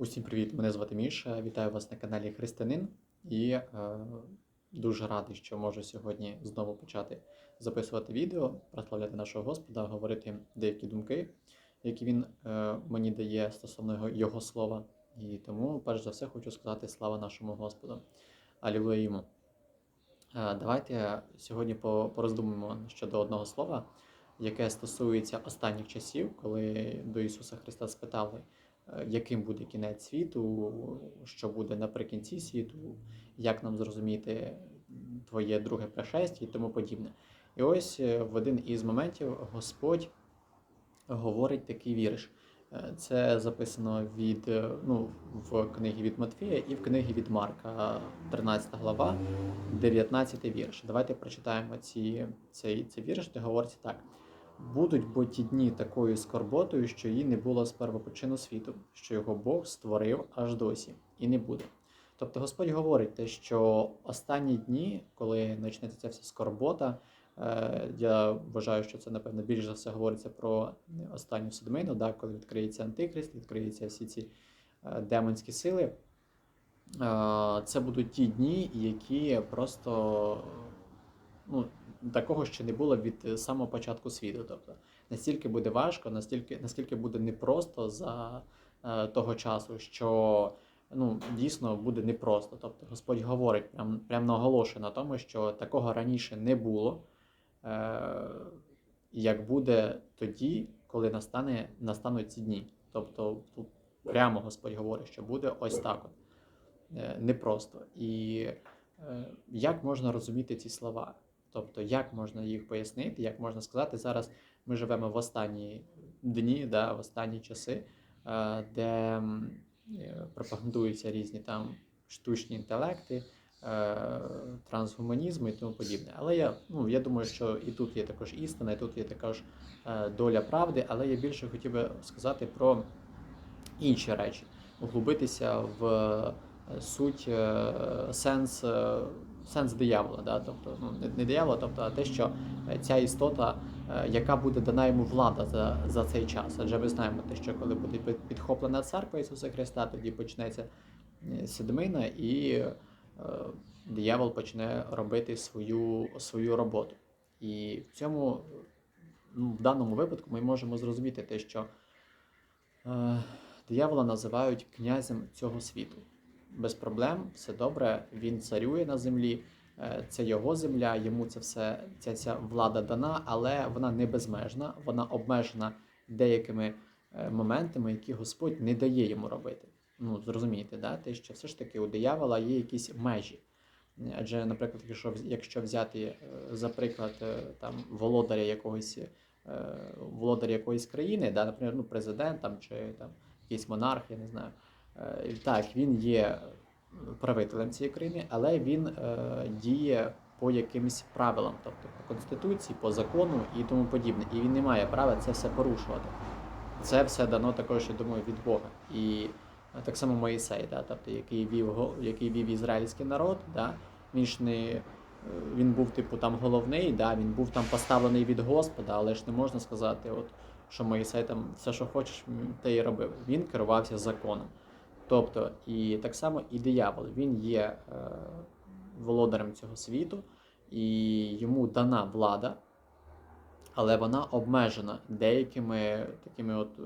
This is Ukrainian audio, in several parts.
Усім привіт! Мене звати Міша. Вітаю вас на каналі Християнин і е, дуже радий, що можу сьогодні знову почати записувати відео, прославляти нашого Господа, говорити деякі думки, які він е, мені дає стосовно його, його слова. І тому, перш за все, хочу сказати слава нашому Господу. Алілуя йому. Е, давайте сьогодні по- пороздумуємо щодо одного слова, яке стосується останніх часів, коли до Ісуса Христа спитали, яким буде кінець світу, що буде наприкінці світу, як нам зрозуміти твоє друге пришестя і тому подібне. І ось е, в один із моментів Господь говорить такий вірш. Е, Це записано від е, ну, в книгі від Матфія і в книгі від Марка, 13 глава, 19 вірш. Давайте прочитаємо ці, цей, цей вірш, де говориться так. Будуть ті дні такою скорботою, що її не було з первопочину світу, що його Бог створив аж досі, і не буде. Тобто Господь говорить те, що останні дні, коли почнеться ця вся скорбота, е, я вважаю, що це, напевно, більш за все говориться про останню седмину, да, коли відкриється Антихрист, відкриються всі ці е, демонські сили. Е, Це будуть ті дні, які просто ну, такого ще не було від е, самого початку світу. Тобто настільки буде важко, настільки, наскільки буде непросто за е, того часу, що ну, дійсно буде непросто. Тобто Господь говорить, прям, прям наголошує на тому, що такого раніше не було, е, як буде тоді, коли настане, настануть ці дні. Тобто тут прямо Господь говорить, що буде ось так от. Е, непросто. І е, як можна розуміти ці слова? Тобто, як можна їх пояснити, як можна сказати, зараз ми живемо в останні дні, да, в останні часи, е, де е, пропагандуються різні там штучні інтелекти, е, трансгуманізм і тому подібне. Але я, ну, я думаю, що і тут є також істина, і тут є також доля правди, але я більше хотів би сказати про інші речі, углубитися в суть, сенс, сенс диявола, да? тобто, ну, не, диявола, тобто, а те, що е, ця істота, е, яка буде дана йому влада за, за цей час. Адже ми знаємо те, що коли буде підхоплена церква Ісуса Христа, тоді почнеться е, седмина, і е, диявол почне робити свою, свою роботу. І в цьому, ну, в даному випадку, ми можемо зрозуміти те, що Е, Диявола називають князем цього світу. Без проблем, все добре, він царює на землі, е, це його земля, йому це все, ця, ця влада дана, але вона не безмежна, вона обмежена деякими е, моментами, які Господь не дає йому робити. Ну, зрозумієте, да? те, що все ж таки у диявола є якісь межі. Адже, наприклад, якщо, якщо взяти е, за приклад там, володаря якогось е, володар якоїсь країни, да, наприклад, ну, президент там, чи там, якийсь монарх, я не знаю. Е, Так, він є правителем цієї країни, але він е, діє по якимось правилам, тобто по конституції, по закону і тому подібне. І він не має права це все порушувати. Це все дано також, я думаю, від Бога. І е, так само Моїсей, да, тобто, який вів, який вів ізраїльський народ, да, він ж не е, він був, типу, там головний, да, він був там поставлений від Господа, але ж не можна сказати, от, що Моїсей там все, що хочеш, те і робив. Він керувався законом. Тобто, і так само і диявол, він є е, володарем цього світу, і йому дана влада, але вона обмежена деякими такими от е,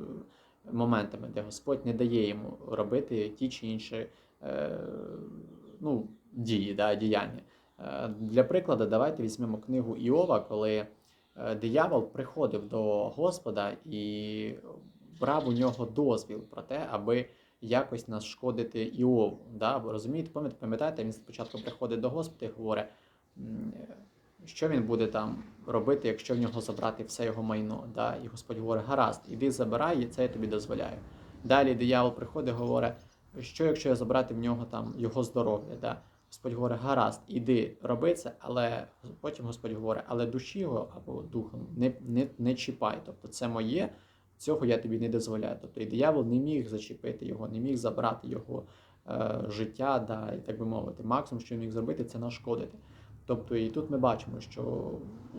моментами, де Господь не дає йому робити ті чи інші е, ну, дії, да, діяння. Е, Для прикладу, давайте візьмемо книгу Іова, коли е, диявол приходив до Господа і брав у нього дозвіл про те, аби якось нашкодити Іову. Да? Бо розумієте, пам'ятаєте, він спочатку приходить до Господа і говорить, що він буде там робити, якщо в нього забрати все його майно. Да? І Господь говорить, гаразд, іди забирай, і це я тобі дозволяю. Далі диявол приходить говорить, що якщо я забрати в нього там його здоров'я. Да? Господь говорить, гаразд, іди роби це, але потім Господь говорить, але душі його або духом не, не, не чіпай. Тобто це моє, цього я тобі не дозволяю. Тобто і диявол не міг зачепити його, не міг забрати його е, життя, да, і так би мовити. Максимум, що він міг зробити, це нашкодити. Тобто, і тут ми бачимо, що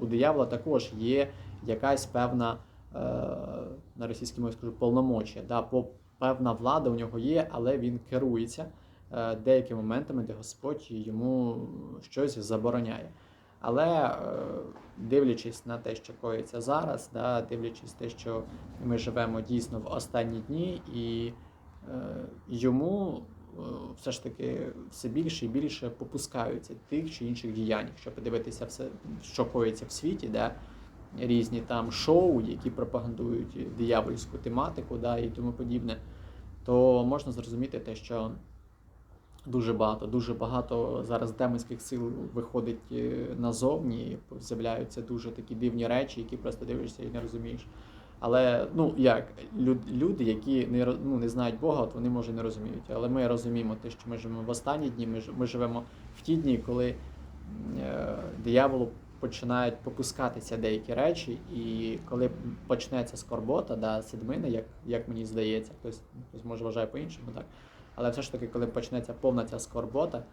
у диявола також є якась певна, е, на російській мові скажу, полномочія, да, по певна влада у нього є, але він керується е, деякими моментами, де Господь йому щось забороняє. Але е, дивлячись на те, що коїться зараз, да, дивлячись те, що ми живемо дійсно в останні дні, і е, йому е, все ж таки все більше і більше попускаються тих чи інших діянь. Якщо подивитися все, що коїться в світі, да, різні там шоу, які пропагандують диявольську тематику, да, і тому подібне, то можна зрозуміти те, що дуже багато, дуже багато зараз демонських сил виходить е, назовні, з'являються дуже такі дивні речі, які просто дивишся і не розумієш. Але ну як люди, які не ну, не знають Бога, от вони може не розуміють. Але ми розуміємо те, що ми живемо в останні дні. Ми, ж- ми живемо в ті дні, коли е, дияволу починають попускатися деякі речі, і коли почнеться скорбота, да, седмина, як, як мені здається, хтось, хтось може вважає по-іншому, так. Але все ж таки, коли почнеться повна ця скорбота,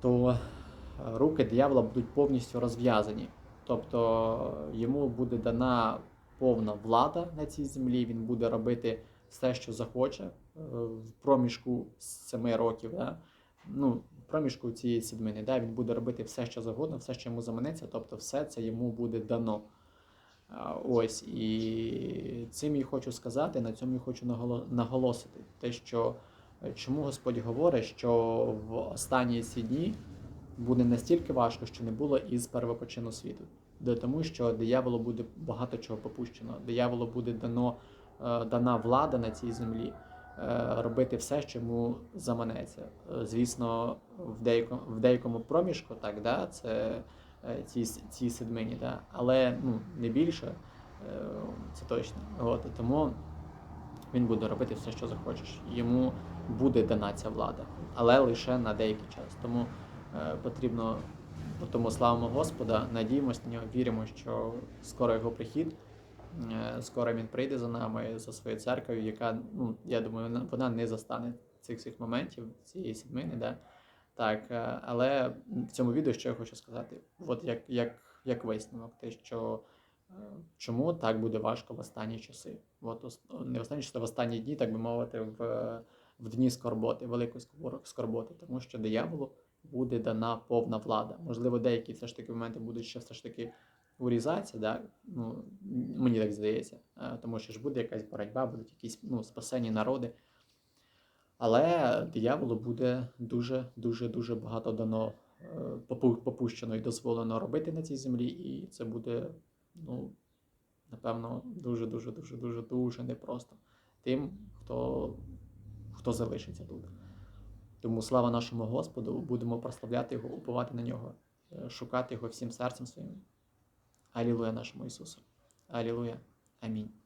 то е, руки диявола будуть повністю розв'язані. Тобто йому буде дана повна влада на цій землі, він буде робити все, що захоче е, в проміжку 7 років. Да? Ну, проміжку цієї седмини, да? він буде робити все, що завгодно, все, що йому заманеться, тобто все це йому буде дано. Ось і цим я хочу сказати, на цьому я хочу наголо- наголосити. Те, що е, чому Господь говорить, що в останні ці дні буде настільки важко, що не було із первопочину світу. Де Тому що дияволу буде багато чого попущено. Дияволу буде дано, е, дана влада на цій землі е, робити все, що йому заманеться. Е, Звісно, в деякому, в деякому проміжку, так, да, це ці, ці седмині, да, але ну, не більше, це точно. От, тому він буде робити все, що захочеш. Йому буде дана ця влада, але лише на деякий час. Тому е, потрібно тому славимо Господа, надіємось на нього, віримо, що скоро його прихід, е, скоро він прийде за нами, за своєю церквою, яка, ну, я думаю, вона- не застане цих всіх моментів, цієї седмини, да? Так, е, але в цьому відео що я хочу сказати? От як, як, як висновок, те, що чому так буде важко в останні часи. От не в останні часи, в останні дні, так би мовити, в, в дні скорботи, великої скорботи, тому що дияволу буде дана повна влада. Можливо, деякі все ж таки моменти будуть ще все ж таки урізатися, да? ну, мені так здається, Е, тому що ж буде якась боротьба, будуть якісь ну, спасені народи. Але дияволу буде дуже, дуже, дуже багато дано е, попущено і дозволено робити на цій землі, і це буде, ну, напевно, дуже, дуже, дуже, дуже, дуже непросто тим, хто, хто залишиться тут. Тому слава нашому Господу, будемо прославляти Його, уповати на нього, е, шукати Його всім серцем своїм. Алілуя нашому Ісусу. Алілуя. Амінь.